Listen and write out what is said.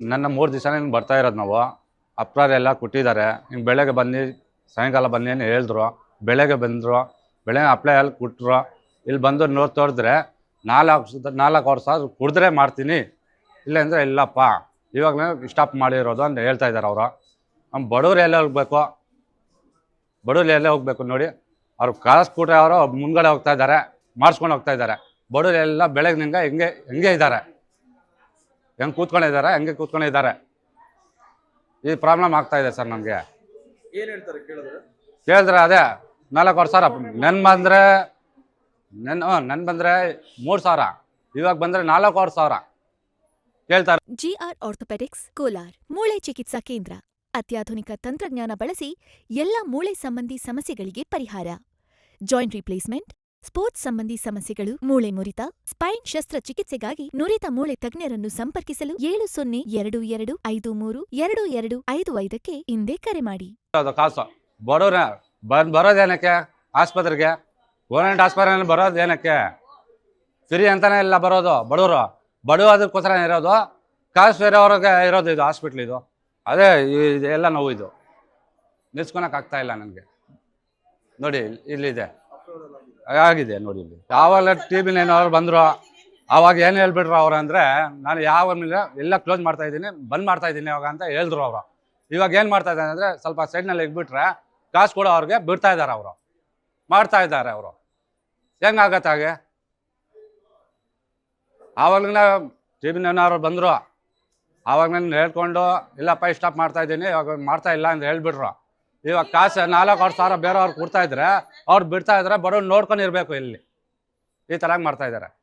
ನನ್ನ ಮೂರು ದಿವಸ ನಿಮ್ಗೆ ಬರ್ತಾ ಇರೋದು ನಾವು. ಅಪ್ರಾರ ಎಲ್ಲ ಕೊಟ್ಟಿದ್ದಾರೆ. ಹಿಂಗೆ ಬೆಳಗ್ಗೆ ಬನ್ನಿ, ಸಾಯಂಕಾಲ ಬನ್ನಿ ಅಂತ ಹೇಳಿದ್ರು. ಬೆಳಗ್ಗೆ ಬಂದರು. ಬೆಳಗ್ಗೆ ಅಪ್ಲೈ ಎಲ್ಲ ಕೊಟ್ಟರು ಇಲ್ಲಿ ಬಂದು ನೋಡಿ ತೋರಿದ್ರೆ ನಾಲ್ಕು ನಾಲ್ಕು ವರ್ಷ ಕುಡಿದ್ರೆ ಮಾಡ್ತೀನಿ. ಇಲ್ಲ ಅಂದರೆ ಇಲ್ಲಪ್ಪ. ಇವಾಗಲೇ ಸ್ಟಾಪ್ ಮಾಡಿರೋದು ಅಂತ ಹೇಳ್ತಾ ಇದ್ದಾರೆ ಅವರು. ನಮ್ಮ ಬಡವ್ರು ಎಲ್ಲೇ ಹೋಗ್ಬೇಕು? ಬಡವ್ರು ಎಲ್ಲೇ ಹೋಗ್ಬೇಕು ನೋಡಿ. ಅವ್ರು ಕಾಸು ಕೊಟ್ರೆ ಅವರು ಮುಂದ್ಗಡೆ ಹೋಗ್ತಾ ಇದ್ದಾರೆ. ಮಾಡಿಸ್ಕೊಂಡು ಹೋಗ್ತಾ ಇದ್ದಾರೆ. ಬಡವ್ರು ಎಲ್ಲ ಬೆಳಗ್ನಿಂದ ಹೆಂಗೆ ಹೆಂಗೆ ಇದ್ದಾರೆ. ಹೆಂಗೆ ಕೂತ್ಕೊಂಡಿದ್ದಾರೆ ಹೆಂಗೆ ಕೂತ್ಕೊಂಡಿದ್ದಾರೆ ಈ ಪ್ರಾಬ್ಲಮ್ ಆಗ್ತಾ ಇದೆ ಸರ್ ನಮಗೆ. ಏನ್ ಹೇಳ್ತಾರೆ ಕೇಳಿದ್ರೆ? ಕೇಳಿದ್ರೆ ಅದೇ ನಾಲ್ಕು ವರ್ಷ ಸಾವಿರ ನನ್ನ ಬಂದರೆ ನೆನ್ ನೆನ್ ಬಂದರೆ ಮೂರು ಸಾವಿರ ಇವಾಗ ಬಂದರೆ ನಾಲ್ಕೂವರೆ ಸಾವಿರ. ಕೇಳ್ತಾರೆ. ಜಿಆರ್ ಆರ್ಥೋಪೆಡಿಕ್ಸ್ ಕೋಲಾರ್ ಮೂಳೆ ಚಿಕಿತ್ಸಾ ಕೇಂದ್ರ. ಅತ್ಯಾಧುನಿಕ ತಂತ್ರಜ್ಞಾನ ಬಳಸಿ ಎಲ್ಲ ಮೂಳೆ ಸಂಬಂಧಿ ಸಮಸ್ಯೆಗಳಿಗೆ ಪರಿಹಾರ. ಜಾಯಿಂಟ್ ರಿಪ್ಲೇಸ್ಮೆಂಟ್ ಸ್ಪೋರ್ಟ್ಸ್ ಸಂಬಂಧಿ ಸಮಸ್ಯೆಗಳು, ಮೂಳೆ ಮುರಿತ, ಸ್ಪೈನ್ ಶಸ್ತ್ರಚಿಕಿತ್ಸೆಗಾಗಿ ನುರಿತ ಮೂಳೆ ತಜ್ಞರನ್ನು ಸಂಪರ್ಕಿಸಲು ಏಳು ಸೊನ್ನೆ ಎರಡು ಎರಡು ಐದು ಮೂರು ಎರಡು ಎರಡು ಐದು ಐದಕ್ಕೆ ಹಿಂದೆ ಕರೆ ಮಾಡಿ. ಕಾಸು. ಬರೋದೇನಕ್ಕೆ ಆಸ್ಪತ್ರೆಗೆ. ಗೌರ್ಮೆಂಟ್ ಆಸ್ಪತ್ರೆಯಲ್ಲಿ ಬರೋದು ಏನಕ್ಕೆ? ಫ್ರೀ ಅಂತಾನೆ ಇಲ್ಲ ಬರೋದು, ಬಡವರು. ಬಡವ ಅದಕ್ಕೋಸ್ಕರ ಇರೋದು, ಕಾಸು ಬೇರೆಯವ್ರಿಗೆ ಇರೋದು ಇದು ಹಾಸ್ಪಿಟ್ಲ್ ಇದು. ಅದೇ ಇದೆಲ್ಲ ನೋವು ಇದು. ನಿಲ್ಸ್ಕೊಳಕ್ಕಾಗ್ತಾ ಇಲ್ಲ ನನಗೆ. ನೋಡಿ ಇಲ್- ಇಲ್ಲಿದೆ. ಆಗಿದೆ ನೋಡಿ ಯಾವಾಗ ಟಿ ನೈನ್ ಏನಾದ್ರು ಬಂದರು, ಆವಾಗ ಏನು ಹೇಳ್ಬಿಟ್ರು ಅವ್ರು ಅಂದರೆ, ನಾನು ಯಾವ ಮೇಲೆ, ಎಲ್ಲ ಕ್ಲೋಸ್ ಮಾಡ್ತಾ ಇದ್ದೀನಿ, ಬಂದ್ ಮಾಡ್ತಾ ಇದ್ದೀನಿ ಅವಾಗ ಅಂತ ಹೇಳಿದ್ರು ಅವರು. ಇವಾಗ ಏನು ಮಾಡ್ತಾ ಇದ್ದಾರೆ ಅಂದರೆ, ಸ್ವಲ್ಪ ಸೈಡ್ನಲ್ಲಿ ಇಟ್ಬಿಟ್ರೆ ಕಾಸು ಕೂಡ ಅವ್ರಿಗೆ ಬಿಡ್ತಾ ಇದ್ದಾರೆ ಅವರು. ಮಾಡ್ತಾ ಇದ್ದಾರೆ ಅವರು. ಹೆಂಗಾಗತ್ತೆ ಹಾಗೆ? ಆವಾಗಲಿನ ಟಿ ವಿ ಏನಾದ್ರು ಬಂದರು ಆವಾಗ ನಾನು ಹೇಳ್ಕೊಂಡು, ಇಲ್ಲಪ್ಪ ಸ್ಟಾಪ್ ಮಾಡ್ತಾ ಇದ್ದೀನಿ, ಇವಾಗ ಮಾಡ್ತಾ ಇಲ್ಲ ಅಂತ ಹೇಳ್ಬಿಟ್ರು. ಇವಾಗ ಕಾಸು ನಾಲ್ಕು ಸಾವಿರ ಬೇರೆಯವ್ರು ಕೊಡ್ತಾ ಇದ್ರೆ ಅವ್ರು ಬಿಡ್ತಾ ಇದ್ರೆ ಬರೋ ನೋಡ್ಕೊಂಡು ಇರಬೇಕು ಇಲ್ಲಿ. ಈ ಥರ ಮಾಡ್ತಾ ಇದ್ದಾರೆ.